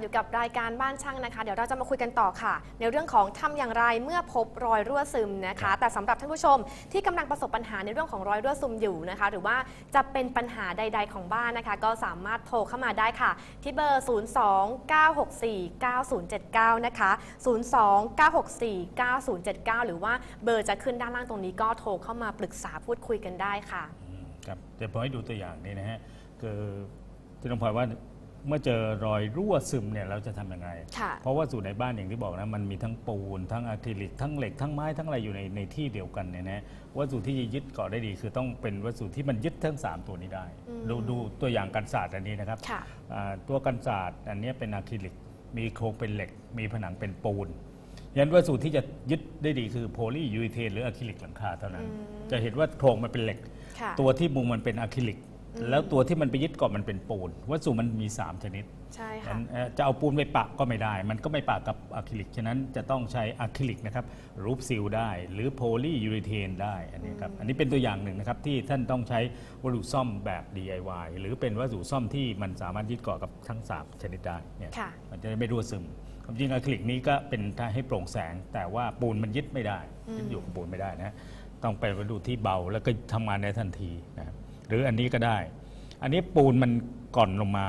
อยู่กับรายการบ้านช่างนะคะ เดี๋ยวเราจะมาคุยกันต่อค่ะ ในเรื่องของทำอย่างไรเมื่อพบรอยรั่วซึมนะคะ แต่สำหรับท่านผู้ชมที่กำลังประสบปัญหาในเรื่องของรอยรั่วซึมอยู่นะคะ หรือว่าจะเป็นปัญหาใด ๆ ของบ้านนะคะ ก็สามารถโทรเข้ามาได้ค่ะ ที่เบอร์ 029649079 นะคะ 029649079 หรือว่าเบอร์จะขึ้นด้านล่างตรงนี้ก็โทรเข้ามาปรึกษาพูดคุยกันได้ค่ะอืมครับเดี๋ยวผมให้ดูตัวอย่างนี้นะฮะคือที่น้องพลอยว่า เมื่อเจอรอยรั่วซึมเนี่ยเราจะทำยังไง ค่ะ เพราะว่าสูตรในบ้านอย่างที่บอกนะมันมีทั้งปูน ทั้งอะคริลิกทั้งเหล็กทั้งไม้ทั้งอะไรอยู่ในในที่เดียวกันเนี่ยนะวัสดุที่จะยึดเกาะได้ดี คือต้องเป็นวัสดุที่มันยึดทั้ง 3 ตัวนี้ได้ อืม ดูดูตัวอย่างกันศาสตร์อันนี้นะครับค่ะ อ่าตัวกันศาสตร์อันนี้เป็นอะคริลิก มีโครงเป็นเหล็ก มีผนังเป็นปูนยันวัสดุที่จะยึดได้ดีคือโพลียูริเทนหรืออะคริลิกหลังคาเท่านั้น อืม จะเห็นว่าโครงมันเป็นเหล็ก ค่ะ ตัวที่มุงมันเป็นอะคริลิก แล้วตัวที่มันไปยึดเกาะมันเป็นปูน วัสดุมันมี 3 ชนิดใช่ฉะค่ะนั้นเอ่อจะเอาปูนไปปะก็ไม่ได้ มันก็ไม่ปะกับอะคริลิก ฉะนั้นจะต้องใช้อะคริลิกนะครับรูปซิลได้ หรือโพลียูริเทนได้อันนี้ครับอันนี้เป็นตัวอย่างหนึ่งนะครับที่ท่านต้องใช้วัสดุซ่อมแบบ DIY หรือเป็นวัสดุซ่อมที่มันสามารถยึดเกาะกับทั้ง 3 ชนิดได้เนี่ยค่ะมันจะได้ไม่รั่วซึมความจริงอะคริลิกนี้ก็เป็นท่าให้โปร่งแสง แต่ว่าปูนมันยึดไม่ได้ยึดอยู่กับปูนไม่ได้นะต้องเป็นวัสดุที่เบาแล้วก็ทำงานได้ทันทีนะครับ หรืออันนี้ก็ได้ อันนี้ปูนมันก่อนลงมา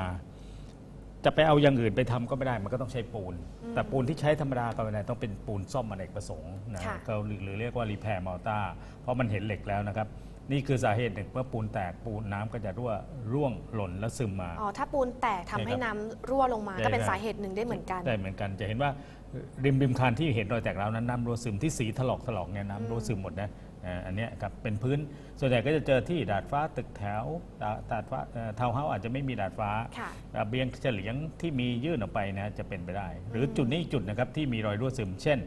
จะไปเอาอย่างอื่นไปทำก็ไม่ได้ มันก็ต้องใช้ปูน แต่ปูนที่ใช้ธรรมดาก็ไม่ได้ต้องเป็นปูนซ่อมอเนกประสงค์นะค่ะก็หรือหรือเรียกว่ารีแพร์มอลต้าเพราะมันเห็นเหล็กแล้วนะครับนี่คือสาเหตุหนึ่งเมื่อปูนแตกปูนน้ำก็จะรั่วร่วงหล่นและซึมมาอ๋อถ้าปูนแตกทำให้ใช่ครับน้ำรั่วลงมาใช่ก็เป็นครับสาเหตุหนึ่งได้เหมือนกันได้เหมือนกันจะเห็นว่าริมริมคานที่เห็นรอยแตกร้าวนั้นน้ำรั่วซึมที่สีถลอกถลอกเนี่ยน้ำรั่วซึมหมดนะ อ่าอันเนี้ยครับเป็นพื้นส่วนใหญ่ก็จะเจอที่ดาดฟ้าตึกแถวดาดาดฟ้าทาวน์เฮาส์อาจจะไม่มีดาดฟ้าค่ะระเบียงเฉลียงที่มียื่นออกไปนะจะเป็นไปได้ หรือจุดนี้อีกจุดนะครับที่มีรอยรั่วซึม เช่น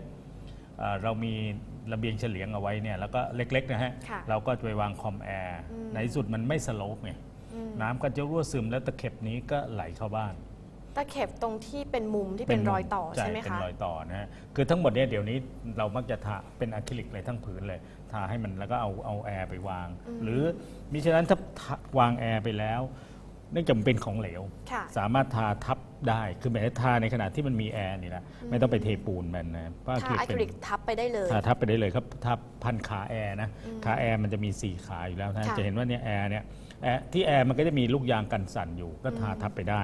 เอ่อเรามีระเบียงเฉลียงเอาไว้เนี่ยแล้วก็เล็กๆนะฮะค่ะเราก็จะไปวางคอมแอร์อืมในที่สุดมันไม่สโลปไงอืมน้ำก็จะรั่วซึมแล้วตะเข็บนี้ก็ไหลเข้าบ้าน ตะเข็บตรงที่เป็นมุมที่เป็นรอยต่อใช่ไหมเป็นคะรอยต่อนะฮะคือทั้งหมดเนี่ยเดี๋ยวนี้เรามักจะทาเป็นอะคริลิกเลยทั้งผืนเลย ทาให้มันแล้วก็เอาเอาแอร์ไปวางอืมหรือมิฉะนั้นถ้าทาวางแอร์ไปแล้วเนื่องจากมันเป็นของเหลวค่ะสามารถทาทับได้คือหมายถึงทาในขณะที่มันมีแอร์นี่แหละไม่ต้องไปเทปูนมันนะเพราะอะคถ้าริลิกอะคเป็ริลิกนทับไปได้เลยทาทับไปได้เลยครับทับพันขาแอร์นะอืมขาแอร์มันจะมี 4 ขาอยู่แล้วนะค่ะจะเห็นว่าเนี่ยแอร์เนี่ยแอร์ที่แอร์มันก็จะมีลูกยางกันสั่นอยู่ก็ทาทับไปได้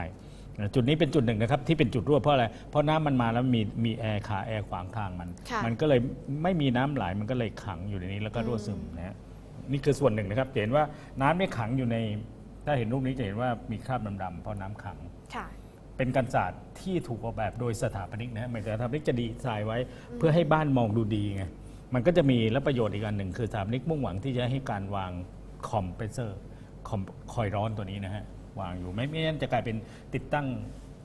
นะจุดนี้เป็นจุดหนึ่งนะครับที่เป็นจุดรั่วเพราะอะไร เพราะน้ำมันมาแล้วมีมีแอร์ขาแอร์ขวางทางมัน ค่ะมันก็เลยไม่มีน้ำไหลมันก็เลยขังอยู่ในนี้แล้วก็รั่วซึมนะฮะนี่คือส่วนหนึ่งนะครับจะเห็นว่าน้ำไม่ขังอยู่ใน ถ้าเห็นรูปนี้จะเห็นว่ามีคราบดำๆเพราะน้ำขัง ค่ะ เป็นกันศาสตร์ที่ถูกออกแบบโดยสถาปนิกนะฮะหมายถึงสถาปนิกจะดีไซน์ไว้ เพื่อให้บ้านมองดูดีไง มันก็จะมีและประโยชน์อีกอันหนึ่ง คือสถาปนิกมุ่งหวังที่จะให้การวางคอมเพรสเซอร์คอมคอยร้อนตัวนี้นะฮะ วางอยู่ไม่ไม่งั้นจะกลายเป็นติดตั้ง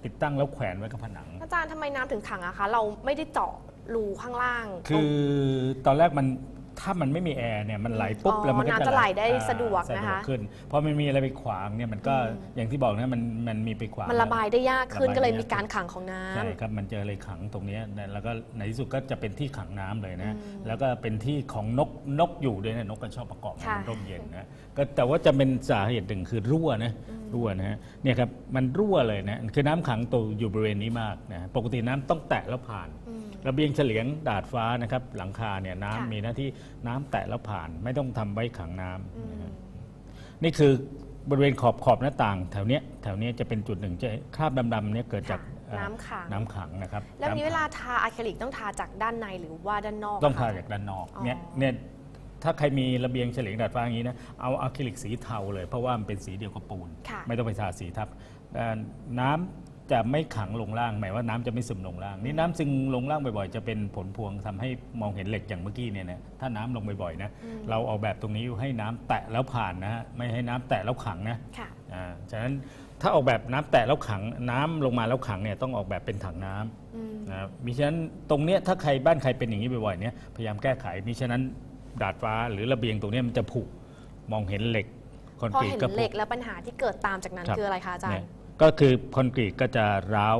ติดตั้งแล้วแขวนไว้กับผนัง อาจารย์ทำไมน้ำถึงขังอะคะ เราไม่ได้เจาะรูข้างล่าง คือตอนแรกมัน ถ้ามันไม่มีแอร์เนี่ยมันไหลปุ๊บอ๋อแล้วมันก็น้ำจะไหลได้อ่าสะดวกสะนะคะ ขึ้นพอมันมีอะไรไปขวางเนี่ยมันก็อย่างที่บอกนะมันมันมีไปขวาง มันระบายได้ยากขึ้นระบายได้ ก็เลยยากมีการขังของน้ำ ใช่ครับ มันเจอเลยขังตรงเนี้ยนะแล้วก็ในที่สุดก็จะเป็นที่ขังน้ำเลยนะอืมแล้วก็เป็นที่ของนกนกอยู่ด้วยนะนกก็ชอบประกอบค่ะ มันร่มเย็นนะก็แต่ว่าจะเป็นสาเหตุหนึ่งคือรั่วนะรั่วนะฮะเนี่ยครับมันรั่วเลยนะคือน้ำขังตัวอยู่บริเวณนี้มากนะปกติน้ำต้องแตะแล้วผ่านอืม ระเบียงเฉลียงดาดฟ้านะครับ หลังคาเนี่ยค่ะ น้ำมีหน้าที่น้ำแตะแล้วผ่าน ไม่ต้องทำไว้ขังน้ำอืมนะฮะนี่คือบริเวณขอบขอบหน้าต่าง แถวเนี้ยแถวเนี้ยจะเป็นจุดหนึ่งจะคราบดำๆเนี่ยเกิดจากค่ะเอ่อน้ำขัง น้ำขังนะครับแล้วนี้น้ำเวขังลาทาอะคริลิกต้องทาจากด้านในหรือว่าด้านนอกต้องะทาคะจากด้านนอกอ๋อเนี่ยเนี่ยถ้าใครมีระเบียงเฉลียงดาดฟ้าอย่างนี้นะเอาอะคริลิกสีเทาเลยเพราะว่ามันเป็นสีเดียวกับปูน ค่ะ ไม่ต้องไปทาสีทับเอ่อน้ำ จะไม่ขังลงล่าง หมายว่าน้ำจะไม่ซึมลงล่างนี่น้ำซึมลงล่างบ่อยๆ จะเป็นผลพวงทำให้มองเห็นเหล็กอย่างเมื่อกี้เนี่ยนะถ้าน้ำลงบ่อยๆนะอืมเราเอาแบบตรงนี้ให้น้ำแตะแล้วผ่านนะฮะไม่ให้น้ำแตะแล้วขังนะค่ะอ่าฉะนั้นถ้าออกแบบน้ำแตะแล้วขังน้ำลงมาแล้วขังเนี่ยต้องออกแบบเป็นถังน้ำอืมนะครับมิฉะนั้นตรงเนี้ยถ้าใครบ้านใครเป็นอย่างนี้บ่อยๆเนี่ยพยายามแก้ไขมิฉะนั้นดาดฟ้าหรือระเบียงตรงเนี้ยมันจะผุมองเห็นเหล็กคอนพอกรีตเห็นก็ผุเหล็กแล้วปัญหาที่เกิดตามจากนั้นครับคืออะไรคะอาจารเนี่ยย์ ก็คือคอนกรีตก็จะร้าว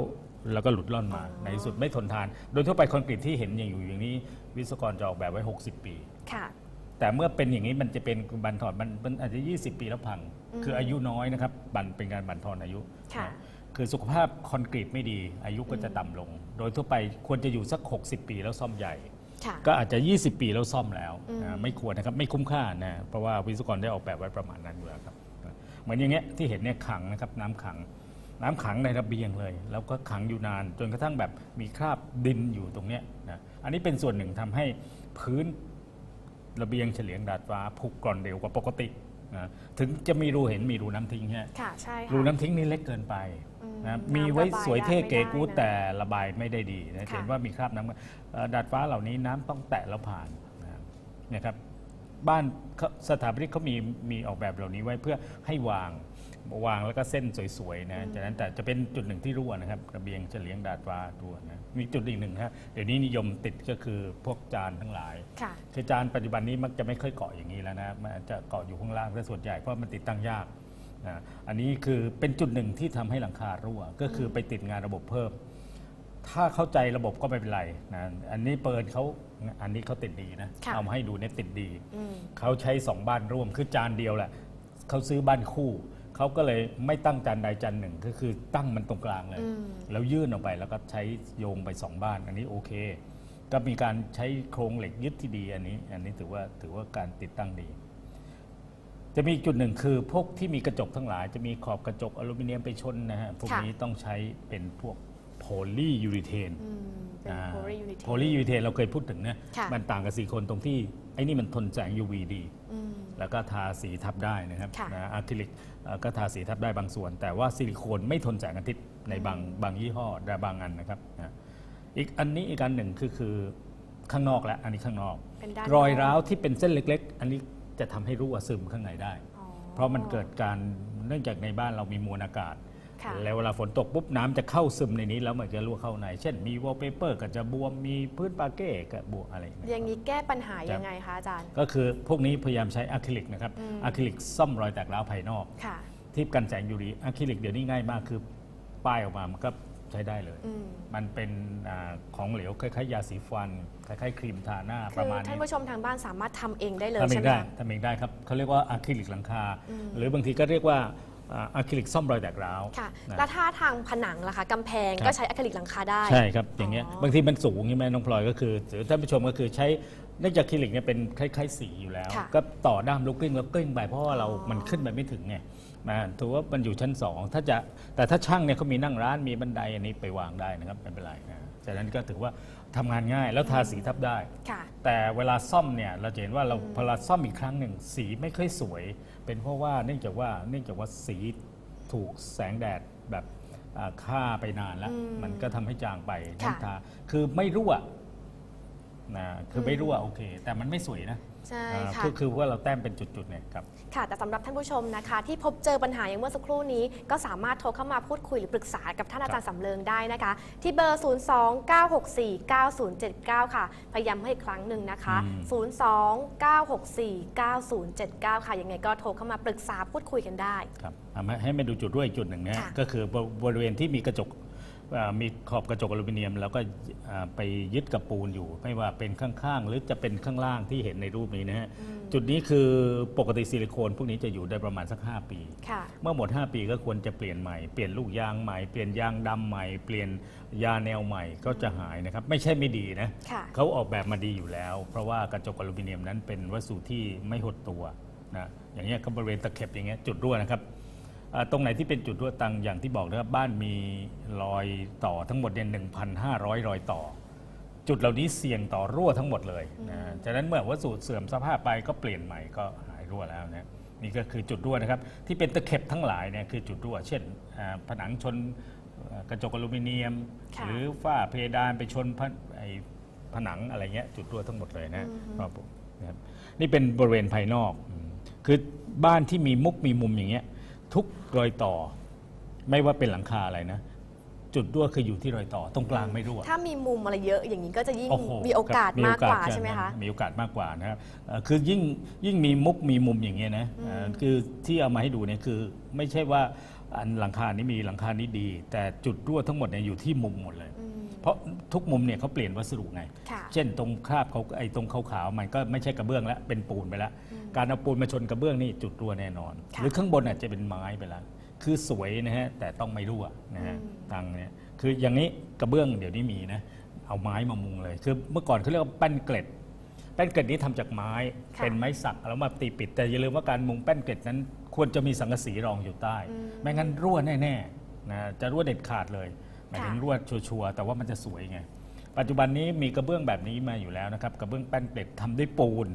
แล้วก็หลุดล่อนมาอ๋อในที่สุดไม่ทนทาน โดยทั่วไปคอนกรีตที่เห็นอย่างอยู่อย่างนี้ วิศวกรจะออกแบบไว้ 60 ปี ค่ะ แต่เมื่อเป็นอย่างนี้มันจะเป็นบันทอนมันมันอาจจะ 20 ปีแล้วพัง อืมคืออายุน้อยนะครับบันเป็นการบันทอนอายุค่ะ นะคือสุขภาพคอนกรีตไม่ดี อายุก็จะต่ำลง โดยทั่วไปควรจะอยู่สัก 60 ปีแล้วซ่อมใหญ่ ค่ะ ก็อาจจะ 20 ปีแล้วซ่อมแล้วอืมนะไม่ควรนะครับ ไม่คุ้มค่านะเพราะว่าวิศวกรได้ออกแบบไว้ประมาณนั้นอยู่แล้วครับเหมือนอย่างเงี้ยที่เห็นเนี่ยขังนะครับน้ำขัง น้ำขังในระเบียงเลย แล้วก็ขังอยู่นาน จนกระทั่งแบบมีคราบดินอยู่ตรงเนี้ยนะอันนี้เป็นส่วนหนึ่งทำให้พื้นระเบียงเฉลียงดาดฟ้าผุกร่อนเร็วกว่าปกตินะถึงจะมีรูเห็นมีรูน้ำทิ้งฮะค่ะใช่ค่ะรูน้ำทิ้งนี่เล็กเกินไปอืมนะน้ำมีไว้ระบายสวยเท่ได้ไม่เก๋กู๊ดได้นะแต่ระบายไม่ได้ดีนะค่ะเห็นว่ามีคราบน้ำเอ่อดาดฟ้าเหล่านี้น้ำต้องแตะแล้วผ่านนะครับเนี่ยครับบ้านเขาสถาปนิกเขามีมีออกแบบเหล่านี้ไว้เพื่อให้วาง วางแล้วก็เส้นสวยๆนะจากนั้นแต่จะเป็นจุดหนึ่งที่รั่วนะครับระเบียงเฉลียงดาดฟ้ารั่วนะมีจุดอีกหนึ่งฮะเดี๋ยวนี้นิยมติดก็คือพวกจานทั้งหลายค่ะ คือจานปัจจุบันนี้มักจะไม่ค่อยเกาะอย่างนี้แล้วนะมันอาจจะเกาะอยู่ข้างล่างซะส่วนใหญ่เพราะมันติดตั้งยากนะอันนี้คือเป็นจุดหนึ่งที่ทำให้หลังคารั่ว ก็คือไปติดงานระบบเพิ่ม ถ้าเข้าใจระบบก็ไม่เป็นไรนะอันนี้เปิดเขาอันนี้เขาติดดีนะค่ะ เอามาให้ดูเนี่ยติดดี อืม เขาใช้สองบ้านร่วมคือจานเดียวแหละเขาซื้อบ้านคู่ เขาก็เลยไม่ตั้งจานใดจานหนึ่งก็คือตั้งมันตรงกลางเลยอืมแล้วยื่นออกไปแล้วก็ใช้โยงไปสองบ้าน อันนี้โอเค ก็มีการใช้โครงเหล็กยึดที่ดีอันนี้ อันนี้ถือว่าถือว่าการติดตั้งดี จะมีอีกจุดหนึ่งคือพวกที่มีกระจกทั้งหลาย จะมีขอบกระจกอลูมิเนียมไปชนนะฮะพวกค่ะนี้ต้องใช้เป็นพวกโพลียูริเทนอืมเป็นโพลียูนิโพลียูริเทนเราเคยพูดถึงนะค่ะมันต่างกับสีโคนตรงที่ไอ้นี่มันทนแสง UV ดีอืม แล้วก็ทาสีทับได้นะครับค่ะ นะอะคริลิกเอ่อก็ทาสีทับได้บางส่วน แต่ว่าซิลิโคนไม่ทนแสงอาทิตย์ในบางบางยี่ห้อและบางอันนะครับนะอีกอันนี้อีกอันหนึ่งคือคือข้างนอกและอันนี้ข้างนอก เป็นด้านรอยนกร้าวที่เป็นเส้นเล็ก ๆ อันนี้จะทำให้รั่วซึมข้างในได้ อ๋อ เพราะมันเกิดการเนื่องจากในบ้านเรามีมวลอากาศค่ะ แล้วเวลาฝนตกปุ๊บน้ำจะเข้าซึมในนี้แล้วมันจะรั่วเข้าใน เช่นมีวอลเปเปอร์ก็จะบวมมีพื้นปาเก้ก็บวมอะไร อย่างเงี้ยอย่างนี้แก้ปัญหายังไงคะอาจารย์ ก็คือพวกนี้พยายามใช้อะคริลิกนะครับอืมอะคริลิกซ่อมรอยแตกร้าวภายนอกค่ะที่กันแสง UV อะคริลิกเดี๋ยวนี้ง่ายมากคือป้ายออกมามันก็ใช้ได้เลยอืมมันเป็นอาของเหลวคล้ายๆยาสีฟัน คล้ายๆครีมทาหน้าคืประอมาณท่านนี้ผู้ชมทางบ้านสามารถทำเองได้เลยทำเอใช่งไหมได้คะทำเองได้ครับเขาเรียกว่าอะคริลิกหลังคาอืมหรือบางทีก็เรียกว่า อะคริลิกซ่อมรอยแตกร้าวค่ะ นะแล้วถ้าทางผนังล่ะคะกำแพงครับก็ใช้อะคริลิกหลังคาได้ ใช่ครับอย่างเงี้ยอ๋อบางทีมันสูงใช่ไหมน้องพลอยก็คือหรือท่านผู้ชมก็คือใช้เนื่องจากอะคริลิกเนี่ยเป็นคล้ายๆสีอยู่แล้ว ค่ะก็ต่อด้ามลูกกลิ้งแล้วกลิ้งไปเพราะว่าเรา อ๋อ มันขึ้นไปไม่ถึงไงนะถือว่ามันอยู่ชั้นสองถ้าจะแต่ถ้าช่างเนี่ยเขามีนั่งร้านมีบันไดอันนี้ไปวางได้นะครับไม่เป็นไรนะจากนั้นก็ถือว่า ทำงานง่ายแล้วทาสีทับได้ ค่ะ แต่เวลาซ่อมเนี่ยเราจะเห็นว่าเราพอเราซ่อมอีกครั้งหนึ่งสีไม่ค่อยสวย เป็นเพราะว่าเนื่องจากว่าเนื่องจากว่าสีถูกแสงแดดแบบอ่าฆ่าไปนานแล้ว อืมมันก็ทำให้จางไปค่ะ น้ำตาคือไม่รั่วนะคือไม่อืมรั่วโอเค แต่มันไม่สวยนะ ใช่อ่าค่ะคือคือว่าเราแต้มเป็นจุดๆเนี่ยครับค่ะ แต่สำหรับท่านผู้ชมนะคะ ที่พบเจอปัญหาอย่างเมื่อสักครู่นี้ ก็สามารถโทรเข้ามาพูดคุยหรือปรึกษากับท่านอาจารย์สำเริงได้นะคะ ที่เบอร์ 029649079 ค่ะพยายามให้อีกครั้งหนึ่งนะคะอืม029649079 ค่ะยังไงก็โทรเข้ามาปรึกษาพูดคุยกันได้ครับเอามาให้มาดูจุดด้วยอีกจุดหนึ่งนะฮะค่ะ ก็คือบริเวณที่มีกระจกอ่า มีขอบกระจกอลูมิเนียม แล้วก็อ่าไปยึดกับปูนอยู่ ไม่ว่าเป็นข้างๆ หรือจะเป็นข้างล่างที่เห็นในรูปนี้นะฮะจุดนี้คือปกติซิลิโคนพวกนี้จะอยู่ได้ประมาณสัก 5 ปีค่ะเมื่อหมด 5 ปีก็ควรจะเปลี่ยนใหม่ เปลี่ยนลูกยางใหม่ เปลี่ยนยางดำใหม่ เปลี่ยนยาแนวใหม่ก็จะหายนะครับ ไม่ใช่ไม่ดีนะค่ะเขาออกแบบมาดีอยู่แล้ว เพราะว่ากระจกอลูมิเนียมนั้นเป็นวัสดุที่ไม่หดตัวนะอย่างเงี้ยก็บริเวณตะเข็บอย่างเงี้ยจุดรั่วนะครับอ่า ตรงไหนที่เป็นจุดรั่วตังอย่างที่บอกนะครับบ้านมีรอยต่อทั้งหมดเนี่ย1,500 รอยต่อ จุดเหล่านี้เสี่ยงต่อรั่วทั้งหมดเลยนะฉะนั้นเมื่อวัสดุเสื่อมสภาพไปก็เปลี่ยนใหม่ก็หายรั่วแล้วนะนี่ก็คือจุดรั่วนะครับ ที่เป็นตะเข็บทั้งหลายเนี่ยคือจุดรั่ว เช่นอ่าผนังชนเอ่อกระจกอลูมิเนียมค่ะหรือฝ้าเพดานไปชนผนไอ้ผนังอะไรเงี้ยจุดรั่วทั้งหมดเลยนะครับผมนะครับนี่เป็นบริเวณภายนอกอืมคือบ้านที่มีมุกมีมุมอย่างเงี้ย ทุกรอยต่อ ไม่ว่าเป็นหลังคาอะไรนะ จุดรั่วคืออยู่ที่รอยต่อ ตรงกลางไม่รั่ว ถ้ามีมุมอะไรเยอะอย่างนี้ก็จะยิ่งโอ้โหมีโอกาสครับมากกว่าโอกใช่ไหมคะ มีโอกาสมากกว่านะครับเอ่อคือยิ่งยิ่งมีมุกมีมุมอย่างเงี้ยนะเอ่อคือที่เอามาให้ดูเนี่ยคือไม่ใช่ว่าอันหลังคานี้มีหลังคานี้ดี แต่จุดรั่วทั้งหมดเนี่ยอยู่ที่มุมหมดเลยอืมเพราะทุกมุมเนี่ยเขาเปลี่ยนวัสดุไง ค่ะ เช่นตรงคราบเขาไอ้ตรงขาวๆมันก็ไม่ใช่กระเบื้องแล้วเป็นปูนไปแล้ว การเอาปูนมาชนกระเบื้องนี่จุดรั่วแน่นอนค่ะหรือข้างบนอาจจะเป็นไม้ไปแล้วคือสวยนะฮะแต่ต้องไม่รั่วนะฮะอืมตังเนี่ยคืออย่างนี้กระเบื้องเดี๋ยวนี้มีนะเอาไม้มามุงเลย คือเมื่อก่อนเขาเรียกว่าแป้นเกล็ด แป้นเกล็ดนี้ทำจากไม้ค่ะเป็นไม้สักแล้วมาตีปิด แต่อย่าลืมว่าการมุงแป้นเกล็ดนั้น ควรจะมีสังกะสีรองอยู่ใต้อืมไม่งั้นรั่วแน่ๆนะจะรั่วเด็ดขาดเลยหมายถึงค่ะรั่วชัวร์ๆแต่ว่ามันจะสวยไงปัจจุบันนี้มีกระเบื้องแบบนี้มาอยู่แล้วนะครับกระเบื้องแป้นเกล็ดทำด้วยปูน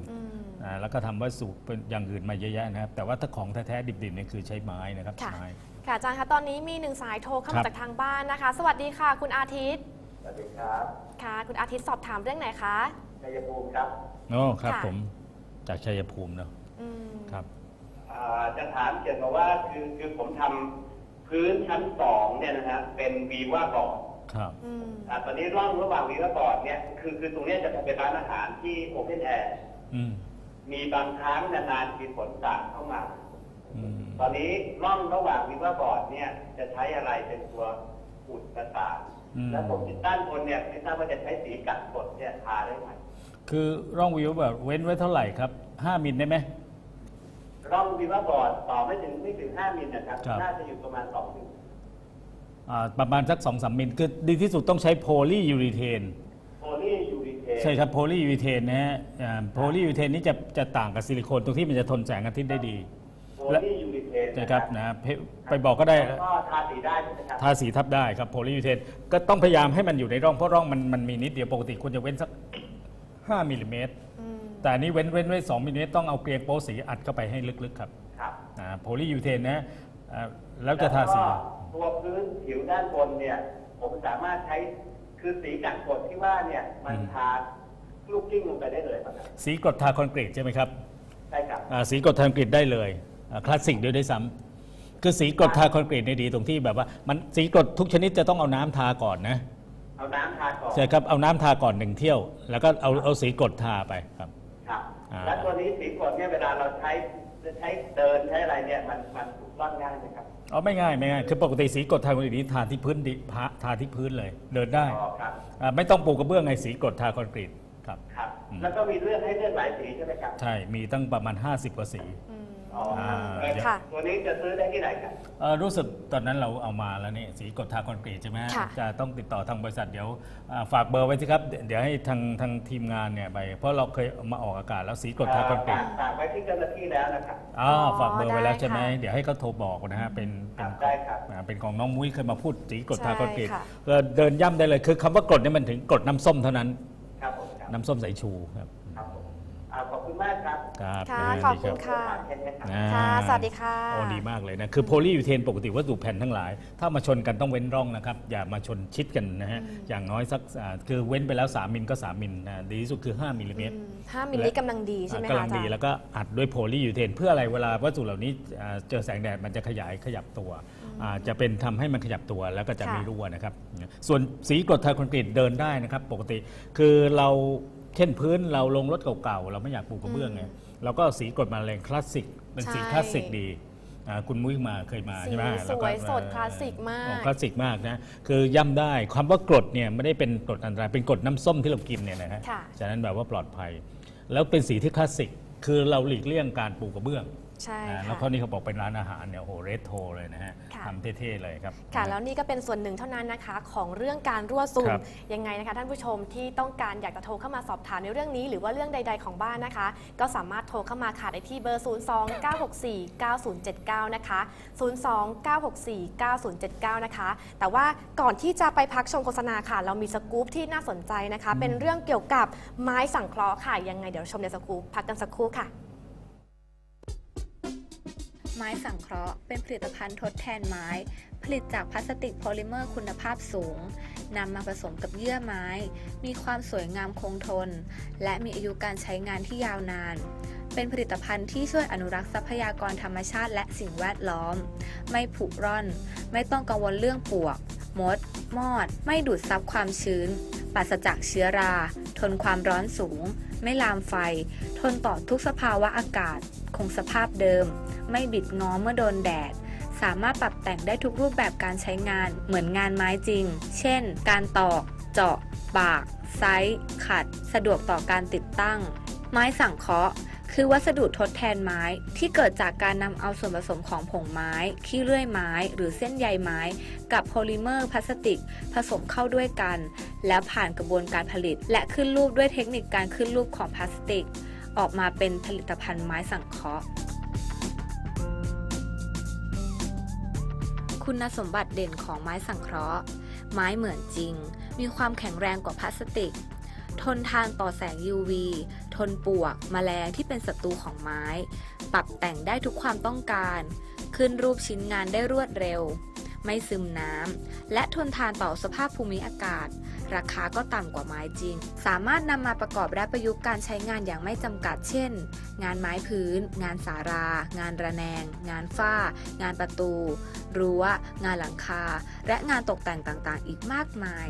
อืมอ่าแล้วก็ทำวัสดุเป็นอย่างอื่นมาเยอะแยะนะครับ แต่ว่าถ้าของแท้ๆดิบๆเนี่ยคือใช้ไม้นะครับค่ะ ไม้ ค่ะอาจารย์คะตอนนี้มีหนึ่งสายโทรเข้าครัมาบ จากทางบ้านนะคะ สวัสดีค่ะ คุณอาทิตย์สวัสดีครับค่ะ คุณอาทิตย์สอบถามเรื่องไหนคะ ชัยภูมิครับโอ้ครับค่ะ ผมจากชัยภูมิเนาะอืมครับ อ่าจะถามเกี่ยวกับว่าคือคือผมทำพื้นชั้นสองเนี่ยนะฮะเป็นวีว่าบอร์ดครับ อืมอ่าตอนนี้ร่องระหว่างวีว่าบอร์ดเนี่ยคือคือตรงเนี้ยจะเป็นร้านอาหารที่โอเพนแอร์อืม มีบางครั้งนานๆมีฝนสาดเข้ามาอืมตอนนี้ร่องระหว่างวีว่าบอร์ดเนี่ย จะใช้อะไรเป็นตัวอุดประสาทอืมแล้วผมติดด้านบนเนี่ยไม่ทราบว่าจะใช้สีกัดกดเนี่ยทาได้ไหมคือร่องวิวแบบเว้นไว้เท่าไหร่ครับ5มิลได้ไหมร่องวีว่าบอร์ดต่อไม่ถึงไม่ถึงห้ามิลนะครับครับน่าจะอยู่ประมาณสองมิลอ่าประมาณสัก2อสมิลคือดีที่สุดต้องใช้โพลียูรีเทนโพลียูริเท นใช่ครับโพลียูรีเทนนะฮะโพลียูรีเทนนี่จะจะต่างกับซิลิโคนตรงที่มันจะทนแสงอาทิตย์ได้ดี โพลียูริเทนใช่ครับนะเพไปบอกก็ได้ แล้วก็ทาสีได้ใช่ไหมครับ ทาสีทับได้ครับโพลียูรีเทนก็ต้องพยายามให้มันอยู่ในร่องเพราะร่องมันมันมีนิดเดียวปกติควรจะเว้นสัก 5มิลลิเมตรอืมแต่อันนี้เว้นเว้นไว้2มิลลิเมตรต้องเอาเกลียงโป๊สีอัดเข้าไปให้ลึกๆครับครับโพลียูเทนนะอ่าแล้วจะทาสี แล้วก็ตัวพื้นผิวด้านบนเนี่ย ผมสามารถใช้ คือสีกัดกดที่ว่าเนี่ยมันอืมทาลูกกิ้งลงไปได้เลยครับสีกรดทาคอนกรีตใช่ไหมครับได้ครับอ่าสีกรดทาคอนกรีตได้เลยอ่าคลาสสิกด้วยด้วยซ้ำคือสีกรดทาคอนกรีตเนี่ยดีตรงที่แบบว่ามันสีกรดทุกชนิดจะต้องเอาน้ำทาก่อนนะเอาน้ำทาก่อนใช่ครับเอาน้ำทาก่อนหนึ่งเที่ยว แล้วก็เอาเอาสีกรดทาไปครับ ครับ อ่า แล้วตัวนี้สีกดเนี่ยเวลาเราใช้จะใช้เดินใช้อะไรเนี่ยมันมันถูกร่อนง่ายไหมครับ เอาไม่ง่ายไม่ง่ายคือปกติสีกรดทาคอนกรีตนี้ทาที่พื้นดิพะทาที่พื้นเลย เดินได้อ๋อครับอ่าไม่ต้องปูกระเบื้องไงสีกรดทาคอนกรีตครับ ครับอืมแล้วก็มีเรื่องให้เลือกหลายสีใช่ไหมครับ ใช่มีตั้งประมาณ 50กว่าสี อืม อ๋อครับอ่าเอ่อค่ะ ตัวนี้จะซื้อได้ที่ไหนครับ เอ่อรู้สึกตอนนั้นเราเอามาแล้วนี่สีกรดทาคอนกรีตใช่ไหมฮะค่ะจะต้องติดต่อทางบริษัทเดี๋ยวอ่าฝากเบอร์ไว้สิครับเดี๋ยวเดี๋ยวให้ทางทางทีมงานเนี่ยไปเพราะเราเคยเอามาออกอากาศแล้วสีกรดทาคอนกรีตฝากฝากไว้ที่เจ้าหน้าที่แล้วนะครับ อ๋ออ๋อฝากเบอร์ไว้แล้วได้ใช่ไหมค่ะเดี๋ยวให้เขาโทรบอกนะฮะเป็นเป็นครับได้ครับ อ่าเป็นของน้องมุ้ยเคยมาพูดสีกรดทาคอนกรีตใช่ค่ะก็เดินย่ำได้เลยคือคำว่ากรดเนี่ยมันถึงกรดน้ำส้มเท่านั้น ครับผมครับ น้ำส้มสายชูครับครับผ มอ่าขอบคุณมากครับ ครับค่ะนะฮะขอบดีคุณรับค่ะแค่นี้ครับ อ่าค่ะสวัสดีค่ะ โอ้ดีมากเลยนะ คือโพลียูเทนปกติวัสดุแผ่นทั้งหลาย ถ้ามาชนกันต้องเว้นร่องนะครับ อย่ามาชนชิดกันนะฮะ อย่างน้อยสักอ่าคือเว้นไปแล้ว 3 มิลก็ 3 มิลนะดีที่สุดคือ 5มิลลิเมตรอืมห้ามิลลิกำลังดีใช่ไหมกำคะลังอาจารดีย์แล้วก็อัดด้วยโพลียูเทนเพื่ออะไรเวลาวัสดุเหล่านี้อ่าเจอแสงแดดมันจะขยายขยับตัวอ่าจะเป็นทำให้มันขยับตัวแล้วก็จะค่ะไม่รั่วนะครับ ส่วนสีกรดทาคอนกรีตเดินได้นะครับ ปกติคือเรา เช่นพื้นเราลงรถเก่าๆ เราไม่อยากปูกระเบื้องไงเราก็เอาสีกรดมาแรงคลาสสิกเป็นสีใช่คลาสสิกดีอ่าคุณมุ้ยมาเคยมาสีใช่ไหมสแล้วก็วยสดคลาสสิกมากโอ้คลาสสิกมากนะคือย่ำได้ความว่ากรดเนี่ยไม่ได้เป็นกรดอันตรายเป็นกรดน้ำส้มที่เรากินเนี่ยนะฮะค่ะ ฉะนั้นแบบว่าปลอดภัย แล้วเป็นสีที่คลาสสิกคือเราหลีกเลี่ยงการปูกระเบื้อง ใช่อ่าค่ะแล้วข้อนี้เขาบอกเป็นร้านอาหารเนี่ยโอ้โหเรทโทเลยนะฮะค่ะ ทำเท่ๆเลยครับ ค่ะนะแล้วนี่ก็เป็นส่วนหนึ่งเท่านั้นนะคะของเรื่องการรั่วซึมครับยังไงนะคะท่านผู้ชมที่ต้องการอยากจะโทรเข้ามาสอบถามในเรื่องนี้ หรือว่าเรื่องใด ๆของบ้านนะคะ ก็สามารถโทรเข้ามาค่ะได้ที่เบอร์ 029649079 นะคะ 029649079 นะคะ แต่ว่าก่อนที่จะไปพักชมโฆษณาค่ะ เรามีสกู๊ปที่น่าสนใจนะคะ เป็นเรื่องเกี่ยวกับไม้สังเคราะห์ค่ะยังไงเดี๋ยวชมในสกู๊ปพักกันสักครู่ค่ะ ไม้สังเคราะห์เป็นผลิตภัณฑ์ทดแทนไม้ ผลิตจากพลาสติกโพลิเมอร์คุณภาพสูงนำมาผสมกับเยื่อไม้ มีความสวยงามคงทน และมีอายุการใช้งานที่ยาวนาน เป็นผลิตภัณฑ์ที่ช่วยอนุรักษ์ทรัพยากรธรรมชาติและสิ่งแวดล้อม ไม่ผุร่อน ไม่ต้องกังวลเรื่องปวก มด มอด ไม่ดูดซับความชื้นปราศจากเชื้อรา ทนความร้อนสูง ไม่ลามไฟ ทนต่อทุกสภาวะอากาศ งสภาพเดิม ไม่บิดงอเมื่อโดนแดด สามารถปรับแต่งได้ทุกรูปแบบการใช้งานเหมือนงานไม้จริง เช่น การตอก เจาะ บาก ไซส์ ขัด สะดวกต่อการติดตั้ง ไม้สังเคราะห์คือวัสดุทดแทนไม้ที่เกิดจากการนำเอาส่วนผสมของผงไม้ ขี้เลื่อยไม้ หรือเส้นใยไม้ กับโพลิเมอร์พลาสติก ผสมเข้าด้วยกัน แล้วผ่านกระบวนการผลิต และขึ้นรูปด้วยเทคนิคการขึ้นรูปของพลาสติก ออกมาเป็นผลิตภัณฑ์ไม้สังเคราะห์ คุณสมบัติเด่นของไม้สังเคราะห์ ไม้เหมือนจริง มีความแข็งแรงกว่าพลาสติก ทนทานต่อแสง UV ทนปวกแมลงที่เป็นศัตรูของไม้ ปรับแต่งได้ทุกความต้องการ ขึ้นรูปชิ้นงานได้รวดเร็ว ไม่ซึมน้ำ และทนทานต่อสภาพภูมิอากาศ ราคาก็ต่ำกว่าไม้จริง สามารถนำมาประกอบและประยุกต์การใช้งานอย่างไม่จำกัด เช่น งานไม้พื้น งานสารา งานระแนง งานฝ้า งานประตู รั้ว งานหลังคา และงานตกแต่งต่างๆ อีกมากมาย